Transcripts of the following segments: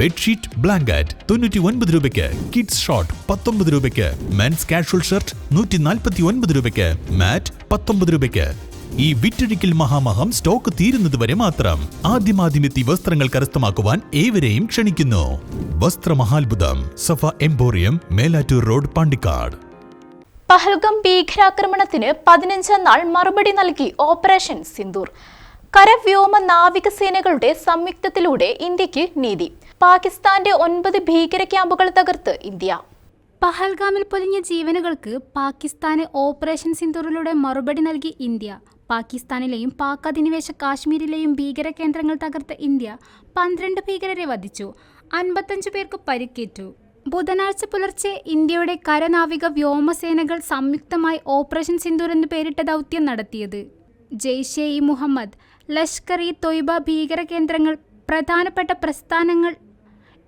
Bedsheet blanket തൊണ്ണൂറ്റി ഒൻപത് രൂപയ്ക്ക് കിഡ്സ് ഷോർട്ട് പത്തൊമ്പത് രൂപയ്ക്ക് മെൻസ് കാഷ്വൽ ഷർട്ട് നൂറ്റി നാൽപ്പത്തി ഒൻപത് രൂപയ്ക്ക് മാറ്റ് പത്തൊമ്പത് രൂപയ്ക്ക്. ഈ വിറ്റഴിക്കൽ മഹാമഹം സ്റ്റോക്ക് തീരുന്നതുവരെ മാത്രം ആദ്യമാദ്യമെത്തി വസ്ത്രങ്ങൾ കരസ്ഥമാക്കുവാൻ ഏവരെയും ക്ഷണിക്കുന്നു. വസ്ത്രമഹാത്ഭുതം സഫ എംപോറിയം മേലാറ്റൂർ റോഡ് പാണ്ടിക്കാട്. പഹൽഗം ഭീകരാക്രമണത്തിന് പതിനഞ്ചാം നാൾ മറുപടി നൽകി ഓപ്പറേഷൻ സിന്ദൂർ. കരവ്യോമ നാവികസേനകളുടെ സംയുക്തത്തിലൂടെ ഇന്ത്യയ്ക്ക് നീതി. പാകിസ്ഥാന്റെ ഒൻപത് ഭീകര ക്യാമ്പുകൾ തകർത്ത് ഇന്ത്യ. പഹൽഗാമിൽ പൊലിഞ്ഞ ജീവനുകൾക്ക് പാകിസ്ഥാന് ഓപ്പറേഷൻ സിന്ദൂറിലൂടെ മറുപടി നൽകി ഇന്ത്യ. പാകിസ്ഥാനിലെയും പാക് അധിനിവേശ കാശ്മീരിലെയും ഭീകര കേന്ദ്രങ്ങൾ തകർത്ത ഇന്ത്യ പന്ത്രണ്ട് ഭീകരരെ വധിച്ചു. അൻപത്തഞ്ചു പേർക്ക് പരിക്കേറ്റു. ബുധനാഴ്ച പുലർച്ചെ ഇന്ത്യയുടെ കരനാവിക വ്യോമസേനകൾ സംയുക്തമായി ഓപ്പറേഷൻ സിന്ദൂർ എന്ന് പേരിട്ട ദൗത്യം നടത്തിയത്. ജെയ്ഷെ ഇ മുഹമ്മദ് ലഷ്കർ ഇ തൊയ്ബ ഭീകര കേന്ദ്രങ്ങൾ പ്രധാനപ്പെട്ട പ്രസ്ഥാനങ്ങൾ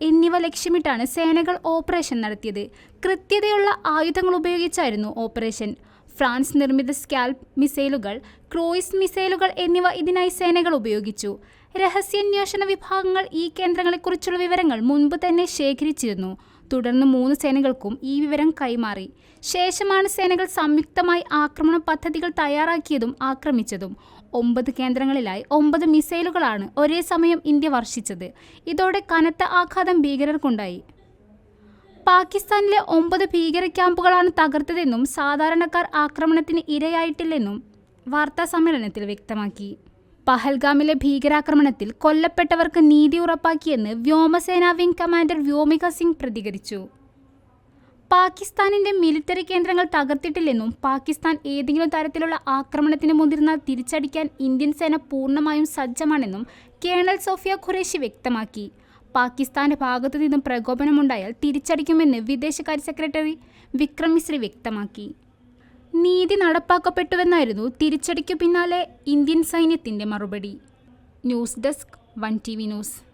എന്നിവ ലക്ഷ്യമിട്ടാണ് സേനകൾ ഓപ്പറേഷൻ നടത്തിയത്. കൃത്യതയുള്ള ആയുധങ്ങൾ ഉപയോഗിച്ചായിരുന്നു ഓപ്പറേഷൻ. ഫ്രാൻസ് നിർമ്മിത സ്കാൽപ് മിസൈലുകൾ ക്രൂയിസ് മിസൈലുകൾ എന്നിവ ഇതിനായി സേനകൾ ഉപയോഗിച്ചു. രഹസ്യാന്വേഷണ വിഭാഗങ്ങൾ ഈ കേന്ദ്രങ്ങളെക്കുറിച്ചുള്ള വിവരങ്ങൾ മുൻപ് തന്നെ ശേഖരിച്ചിരുന്നു. തുടർന്ന് മൂന്ന് സേനകൾക്കും ഈ വിവരം കൈമാറി. ശേഷമാണ് സേനകൾ സംയുക്തമായി ആക്രമണ പദ്ധതികൾ തയ്യാറാക്കിയതും ആക്രമിച്ചതും. ഒമ്പത് കേന്ദ്രങ്ങളിലായി ഒമ്പത് മിസൈലുകളാണ് ഒരേ സമയം ഇന്ത്യ വർഷിച്ചത്. ഇതോടെ കനത്ത ആഘാതം ഭീകരർക്കുണ്ടായി. പാകിസ്ഥാനിലെ ഒമ്പത് ഭീകര ക്യാമ്പുകളാണ് തകർത്തതെന്നും സാധാരണക്കാർ ആക്രമണത്തിന് ഇരയായിട്ടില്ലെന്നും വാർത്താ സമ്മേളനത്തിൽ വ്യക്തമാക്കി. പഹൽഗാമിലെ ഭീകരാക്രമണത്തിൽ കൊല്ലപ്പെട്ടവർക്ക് നീതി ഉറപ്പാക്കിയെന്ന് വ്യോമസേനാ വിംഗ് കമാൻഡർ വ്യോമിക സിംഗ് പ്രതികരിച്ചു. പാകിസ്ഥാനിന്റെ മിലിറ്ററി കേന്ദ്രങ്ങൾ തകർത്തിട്ടില്ലെന്നും പാകിസ്ഥാൻ ഏതെങ്കിലും തരത്തിലുള്ള ആക്രമണത്തിന് മുതിർന്നാൽ തിരിച്ചടിക്കാൻ ഇന്ത്യൻ സേന പൂർണമായും സജ്ജമാണെന്നും കേണൽ സോഫിയ ഖുറേഷി വ്യക്തമാക്കി. പാകിസ്ഥാന്റെ ഭാഗത്തു നിന്നും പ്രകോപനമുണ്ടായാൽ തിരിച്ചടിക്കുമെന്ന് വിദേശകാര്യ സെക്രട്ടറി വിക്രം മിശ്രി വ്യക്തമാക്കി. നീതി നടപ്പാക്കപ്പെട്ടുവെന്നായിരുന്നു തിരിച്ചടിക്കു പിന്നാലെ ഇന്ത്യൻ സൈന്യത്തിന്റെ മറുപടി. News desk one T V news.